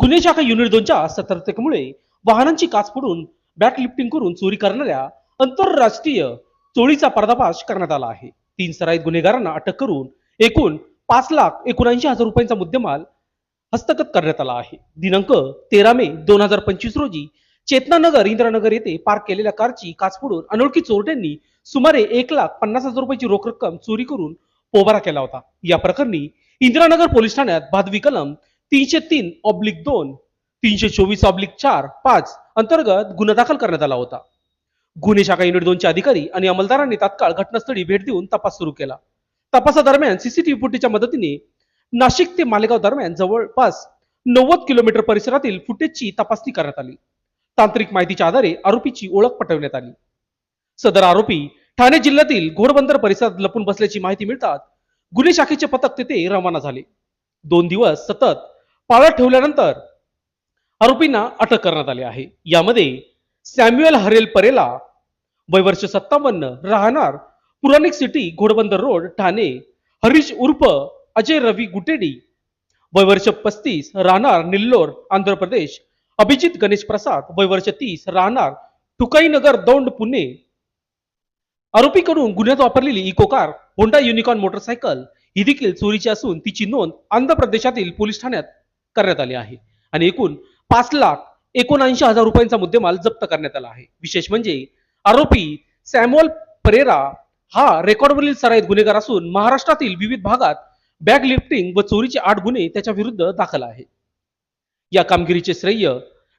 गुन्हे शाखा युनिट दोनच्या सतर्कतेमुळे वाहनांची काच फोडून बॅक लिफ्टिंग करून चोरी करणाऱ्या आंतरराष्ट्रीय चोरीचा पर्दाफाश करण्यात आला आहे. तीन सराईत गुन्हेगारांना अटक करून एकूण पाच लाख एकोणऐंशी हजार रुपयांचा मुद्देमाल हस्तगत करण्यात आला आहे. दिनांक तेरा मे दोन हजार पंचवीस रोजी चेतनानगर इंदिरानगर येथे पार्क केलेल्या कारची काच फोडून अनोळखी चोरट्यांनी सुमारे एक लाख पन्नास हजार रुपयाची रोख रक्कम चोरी करून पोबारा केला होता. या प्रकरणी इंदिरानगर पोलीस ठाण्यात भादवी कलम तीनशे तीन ऑब्लिक दोन तीनशे चोवीस ऑब्लिक चार पाच अंतर्गत गुन्हा दाखल करण्यात आला होता. गुन्हे शाखा युनिट दोनचे अधिकारी आणि अंमलदारांनी तात्काळ घटनास्थळी भेट देऊन तपास सुरू केला. तपासादरम्यान सीसीटीव्ही फुटेजच्या मदतीने नाशिक ते मालेगाव दरम्यान जवळपास नव्वद किलोमीटर परिसरातील फुटेजची तपासणी करण्यात आली. तांत्रिक माहितीच्या आधारे आरोपीची ओळख पटवण्यात आली. सदर आरोपी ठाणे जिल्ह्यातील घोडबंदर परिसरात लपून बसल्याची माहिती मिळतात गुन्हे शाखेचे पथक तेथे रवाना झाले. दोन दिवस सतत पाळत ठेवल्यानंतर आरोपींना अटक करण्यात आली आहे. यामध्ये सॅम्युअल हरेल परेला वय वर्ष सत्तावन्न राहणार पुराणिक सिटी घोडबंदर रोड ठाणे. हरीश उर्फ अजय रवी गुटेडी वय वर्ष पस्तीस राहणार निल्लोर आंध्र प्रदेश. अभिजित गणेश प्रसाद वय वर्ष तीस राहणार टुकाईनगर दौंड पुणे. आरोपीकडून गुन्ह्यात वापरलेली Eeco car Honda Unicorn motorcycle ही देखील चोरीची असून तिची नोंद आंध्र प्रदेशातील पोलीस ठाण्यात करण्यात आले आहे. आणि एकूण पाच लाख एकोणऐंशी हजार रुपयांचा मुद्देमाल जप्त करण्यात आला आहे. विशेष म्हणजे आरोपी सॅम्युअल परेरा हा रेकॉर्डवरील सराईत गुन्हेगार असून महाराष्ट्रातील विविध भागात बॅग लिफ्टिंग व चोरीचे आठ गुन्हे त्याच्या विरुद्ध दाखल आहे. या कामगिरीचे श्रेय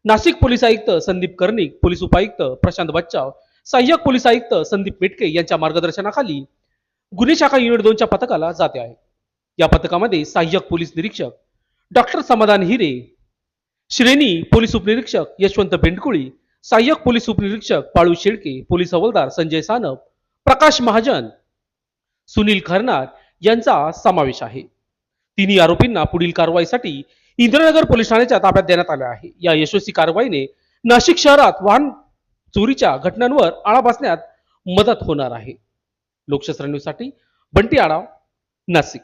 नाशिक पोलीस आयुक्त संदीप कर्णिक पोलीस उपायुक्त प्रशांत बच्चाव सहाय्यक पोलीस आयुक्त संदीप पेटके यांच्या मार्गदर्शनाखाली गुन्हे शाखा युनिट दोनच्या पथकाला जाते आहे. या पथकामध्ये सहाय्यक पोलीस निरीक्षक डॉक्टर समाधान हिरे श्रेणी पोलीस उपनिरीक्षक यशवंत बेंडकुळी सहाय्यक पोलीस उपनिरीक्षक पाळू शेळके पोलीस हवालदार संजय सानप प्रकाश महाजन सुनील खरनार यांचा समावेश आहे. तिन्ही आरोपींना पुढील कारवाईसाठी इंद्रनगर पोलीस ठाण्याच्या ताब्यात देण्यात आले आहे. या यशस्वी कारवाईने नाशिक शहरात वाहन चोरीच्या घटनांवर आळा बसण्यात मदत होणार आहे. लोकशास्त्र न्यूजसाठी बंटी आडाव नाशिक.